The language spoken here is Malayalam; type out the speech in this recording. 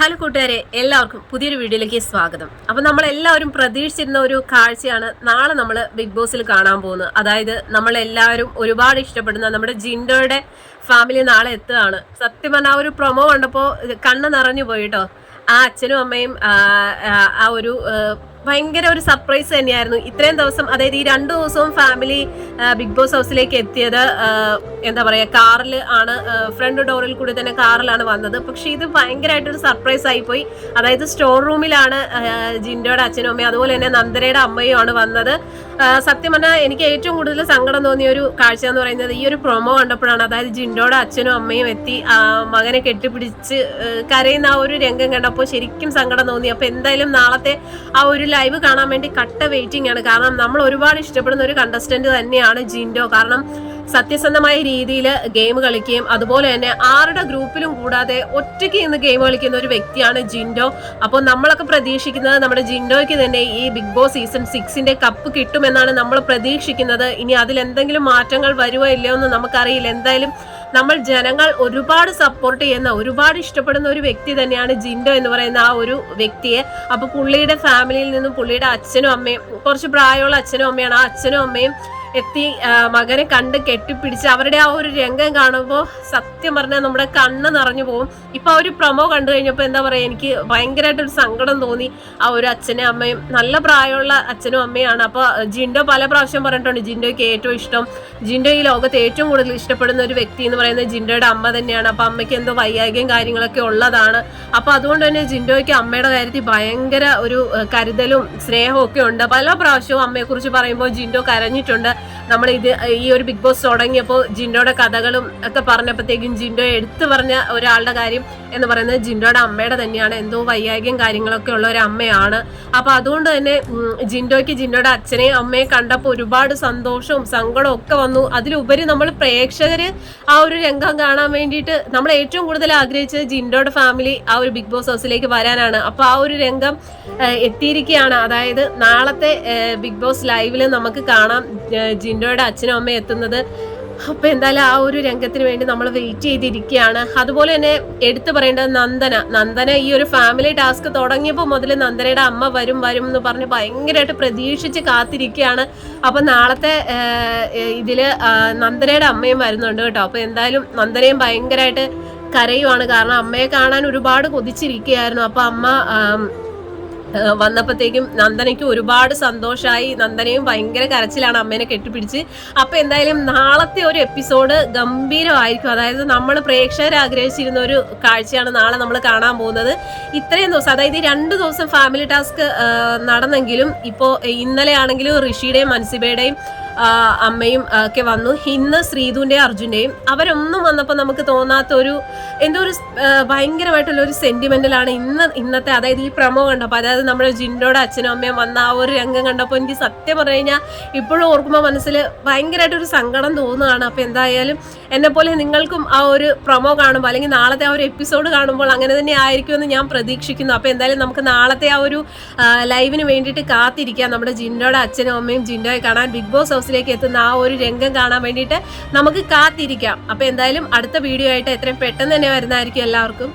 ഹലോ കൂട്ടുകാരെ എല്ലാവർക്കും പുതിയൊരു വീഡിയോയിലേക്ക് സ്വാഗതം. അപ്പം നമ്മൾ എല്ലാവരും പ്രതീക്ഷിച്ചിരുന്ന ഒരു കാഴ്ചയാണ് നാളെ നമ്മൾ ബിഗ് ബോസിൽ കാണാൻ പോകുന്നത്. അതായത് നമ്മൾ എല്ലാവരും ഒരുപാട് ഇഷ്ടപ്പെടുന്ന നമ്മുടെ ജിൻഡോയുടെ ഫാമിലി നാളെ എത്തുകയാണ്. സത്യം പറഞ്ഞാൽ ആ ഒരു പ്രൊമോ കണ്ടപ്പോൾ കണ്ണ് നിറഞ്ഞു പോയിട്ടോ ആ അച്ഛനും അമ്മയും ആ, ഒരു ഭയങ്കര ഒരു സർപ്രൈസ് തന്നെയായിരുന്നു. ഇത്രയും ദിവസം അതായത് ഈ രണ്ടു ദിവസവും ഫാമിലി ബിഗ് ബോസ് ഹൗസിലേക്ക് എത്തിയത് എന്താ പറയുക കാറിൽ ആണ് ഫ്രണ്ട് ഡോറിൽ കൂടി തന്നെ കാറിലാണ് വന്നത്. പക്ഷേ ഇത് ഭയങ്കരമായിട്ടൊരു സർപ്രൈസ് ആയിപ്പോയി അതായത് സ്റ്റോർ റൂമിലാണ് ജിൻഡോയുടെ അച്ഛനും അമ്മയും അതുപോലെ തന്നെ നന്ദനയുടെ അമ്മയും ആണ് വന്നത്. സത്യം പറഞ്ഞാൽ എനിക്ക് ഏറ്റവും കൂടുതൽ സങ്കടം തോന്നിയ ഒരു കാഴ്ച എന്ന് പറയുന്നത് ഈ ഒരു പ്രൊമോ കണ്ടപ്പോഴാണ്. അതായത് ജിൻഡോയുടെ അച്ഛനും അമ്മയും എത്തി മകനെ കെട്ടിപ്പിടിച്ച് കരയുന്ന ആ ഒരു രംഗം കണ്ടപ്പോൾ ശരിക്കും സങ്കടം തോന്നി. അപ്പോൾ എന്തായാലും നാളത്തെ ആ ഒരു ലൈവ് കാണാൻ വേണ്ടി കട്ട വെയിറ്റിംഗ് ആണ്. കാരണം നമ്മൾ ഒരുപാട് ഇഷ്ടപ്പെടുന്ന ഒരു കണ്ടസ്റ്റന്റ് തന്നെയാണ് ജിൻഡോ. കാരണം സത്യസന്ധമായ രീതിയിൽ ഗെയിം കളിക്കുകയും അതുപോലെ തന്നെ ആരുടെ ഗ്രൂപ്പിലും കൂടാതെ ഒറ്റയ്ക്ക് ഇന്ന് ഗെയിം കളിക്കുന്ന ഒരു വ്യക്തിയാണ് ജിൻഡോ. അപ്പോൾ നമ്മളൊക്കെ പ്രതീക്ഷിക്കുന്നത് നമ്മുടെ ജിൻഡോയ്ക്ക് തന്നെ ഈ ബിഗ് ബോസ് സീസൺ സിക്സിന്റെ കപ്പ് കിട്ടുമെന്നാണ് നമ്മൾ പ്രതീക്ഷിക്കുന്നത്. ഇനി അതിൽ എന്തെങ്കിലും മാറ്റങ്ങൾ വരുമോ ഇല്ലയോ എന്ന് നമുക്കറിയില്ല. എന്തായാലും നമ്മൾ ജനങ്ങൾ ഒരുപാട് സപ്പോർട്ട് ചെയ്യുന്ന ഒരുപാട് ഇഷ്ടപ്പെടുന്ന ഒരു വ്യക്തി തന്നെയാണ് ജിൻഡോ എന്ന് പറയുന്ന ആ ഒരു വ്യക്തിയെ. അപ്പൊ പുള്ളിയുടെ ഫാമിലിയിൽ നിന്നും പുള്ളിയുടെ അച്ഛനും അമ്മയും കുറച്ച് പ്രായമുള്ള അച്ഛനും അമ്മയാണ്. ആ അച്ഛനും അമ്മയും എത്തി മകനെ കണ്ട് കെട്ടിപ്പിടിച്ച് അവരുടെ ആ ഒരു രംഗം കാണുമ്പോൾ സത്യം പറഞ്ഞാൽ നമ്മുടെ കണ്ണ് നിറഞ്ഞു പോകും. ഇപ്പൊ ആ ഒരു പ്രമോ കണ്ടു കഴിഞ്ഞപ്പോൾ എന്താ പറയാ എനിക്ക് ഭയങ്കരമായിട്ടൊരു സങ്കടം തോന്നി. ആ ഒരു അച്ഛനും അമ്മയും നല്ല പ്രായമുള്ള അച്ഛനും അമ്മയാണ് അപ്പോൾ ജിൻഡോ പല പ്രാവശ്യം പറഞ്ഞിട്ടുണ്ട് ജിൻഡോയ്ക്ക് ഏറ്റവും ഇഷ്ടം ജിൻഡോ ഈ ലോകത്ത് ഏറ്റവും കൂടുതൽ ഇഷ്ടപ്പെടുന്ന ഒരു വ്യക്തി എന്ന് പറയുന്നത് ജിൻഡോയുടെ അമ്മ തന്നെയാണ്. അപ്പൊ അമ്മയ്ക്ക് എന്തോ വൈകാഗ്യം കാര്യങ്ങളൊക്കെ ഉള്ളതാണ്. അപ്പൊ അതുകൊണ്ട് തന്നെ ജിൻഡോയ്ക്ക് അമ്മയുടെ കാര്യത്തിൽ ഭയങ്കര ഒരു കരുതലും സ്നേഹവും ഒക്കെ ഉണ്ട്. പല പ്രാവശ്യവും അമ്മയെക്കുറിച്ച് പറയുമ്പോൾ ജിൻഡോ കരഞ്ഞിട്ടുണ്ട്. നമ്മൾ ഇത് ഈ ഒരു ബിഗ് ബോസ് തുടങ്ങിയപ്പോൾ ജിൻഡോയുടെ കഥകളും ഒക്കെ പറഞ്ഞപ്പോഴത്തേക്കും ജിൻഡോ എടുത്തു പറഞ്ഞ ഒരാളുടെ കാര്യം എന്ന് പറയുന്നത് ജിൻഡോയുടെ അമ്മയുടെ തന്നെയാണ്. എന്തോ വൈകാരികം കാര്യങ്ങളൊക്കെ ഉള്ള ഒരു അമ്മയാണ്. അപ്പോൾ അതുകൊണ്ട് തന്നെ ജിൻഡോയ്ക്ക് ജിൻഡോയുടെ അച്ഛനെയും അമ്മയെ കണ്ടപ്പോൾ ഒരുപാട് സന്തോഷവും സങ്കടവും ഒക്കെ വന്നു. അതിലുപരി നമ്മൾ പ്രേക്ഷകർ ആ ഒരു രംഗം കാണാൻ വേണ്ടിയിട്ട് നമ്മൾ ഏറ്റവും കൂടുതൽ ആഗ്രഹിച്ചത് ജിൻഡോയുടെ ഫാമിലി ആ ഒരു ബിഗ് ബോസ് ഹൗസിലേക്ക് വരാനാണ്. അപ്പോൾ ആ ഒരു രംഗം എത്തിയിരിക്കുകയാണ്. അതായത് നാളത്തെ ബിഗ് ബോസ് ലൈവിൽ നമുക്ക് കാണാം. ജിൻഡോയുടെ അച്ഛനും അമ്മയും എത്തുന്നത്. അപ്പൊ എന്തായാലും ആ ഒരു രംഗത്തിന് വേണ്ടി നമ്മൾ വെയിറ്റ് ചെയ്തിരിക്കുകയാണ്. അതുപോലെ തന്നെ എടുത്തു പറയേണ്ടത് നന്ദന. നന്ദന ഈ ഒരു ഫാമിലി ടാസ്ക് തുടങ്ങിയപ്പോൾ മുതൽ നന്ദനയുടെ അമ്മ വരും വരും എന്ന് പറഞ്ഞ് ഭയങ്കരമായിട്ട് പ്രതീക്ഷിച്ച് കാത്തിരിക്കുകയാണ്. അപ്പൊ നാളത്തെ ഇതിൽ നന്ദനയുടെ അമ്മയും വരുന്നുണ്ട് കേട്ടോ. അപ്പൊ എന്തായാലും നന്ദനയും ഭയങ്കരമായിട്ട് കരയുവാണ്. കാരണം അമ്മയെ കാണാൻ ഒരുപാട് കൊതിച്ചിരിക്കുകയായിരുന്നു. അപ്പൊ അമ്മ വന്നപ്പോഴത്തേക്കും നന്ദനയ്ക്ക് ഒരുപാട് സന്തോഷമായി നന്ദനയും ഭയങ്കര കരച്ചിലാണ് അമ്മേനെ കെട്ടിപ്പിടിച്ച്. അപ്പൊ എന്തായാലും നാളത്തെ ഒരു എപ്പിസോഡ് ഗംഭീരമായിരിക്കും. അതായത് നമ്മൾ പ്രേക്ഷകർ ആഗ്രഹിച്ചിരുന്ന ഒരു കാഴ്ചയാണ് നാളെ നമ്മൾ കാണാൻ പോകുന്നത്. ഇത്രയും ദിവസം അതായത് രണ്ട് ദിവസം ഫാമിലി ടാസ്ക് നടന്നെങ്കിലും ഇപ്പോൾ ഇന്നലെ ആണെങ്കിലും ഋഷിയുടെയും മൻസിബയുടെയും അമ്മയും ഒക്കെ വന്നു. ഇന്ന് ശ്രീധുവിന്റെയും അർജുന്റെയും അവരൊന്നും വന്നപ്പോൾ നമുക്ക് തോന്നാത്ത ഒരു എന്തോ ഒരു ഭയങ്കരമായിട്ടുള്ള ഒരു സെന്റിമെന്റലാണ് ഇന്ന് ഇന്നത്തെ അതായത് ഈ പ്രമോ കണ്ടപ്പോൾ. അതായത് നമ്മുടെ ജിൻഡോയുടെ അച്ഛനും അമ്മയും വന്ന ആ ഒരു രംഗം കണ്ടപ്പോൾ എനിക്ക് സത്യം പറഞ്ഞു കഴിഞ്ഞാൽ ഇപ്പോഴും ഓർക്കുമ്പോൾ മനസ്സിൽ ഭയങ്കരമായിട്ടൊരു സങ്കടം തോന്നുകയാണ്. അപ്പോൾ എന്തായാലും എന്നെപ്പോലെ നിങ്ങൾക്കും ആ ഒരു പ്രൊമോ കാണുമ്പോൾ അല്ലെങ്കിൽ നാളത്തെ ആ ഒരു എപ്പിസോഡ് കാണുമ്പോൾ അങ്ങനെ തന്നെ ആയിരിക്കുമെന്ന് ഞാൻ പ്രതീക്ഷിക്കുന്നു. അപ്പോൾ എന്തായാലും നമുക്ക് നാളത്തെ ആ ഒരു ലൈവിന് വേണ്ടിയിട്ട് കാത്തിരിക്കാം. നമ്മുടെ ജിൻഡോയുടെ അച്ഛനും അമ്മയും ജിൻഡോയെ കാണാൻ ബിഗ് ബോസ് ഹൗസിലേക്ക് എത്തുന്ന ആ ഒരു രംഗം കാണാൻ വേണ്ടിയിട്ട് നമുക്ക് കാത്തിരിക്കാം. അപ്പോൾ എന്തായാലും അടുത്ത വീഡിയോ ആയിട്ട് എത്രയും പെട്ടെന്ന് തന്നെ വരുന്നതായിരിക്കും എല്ലാവർക്കും.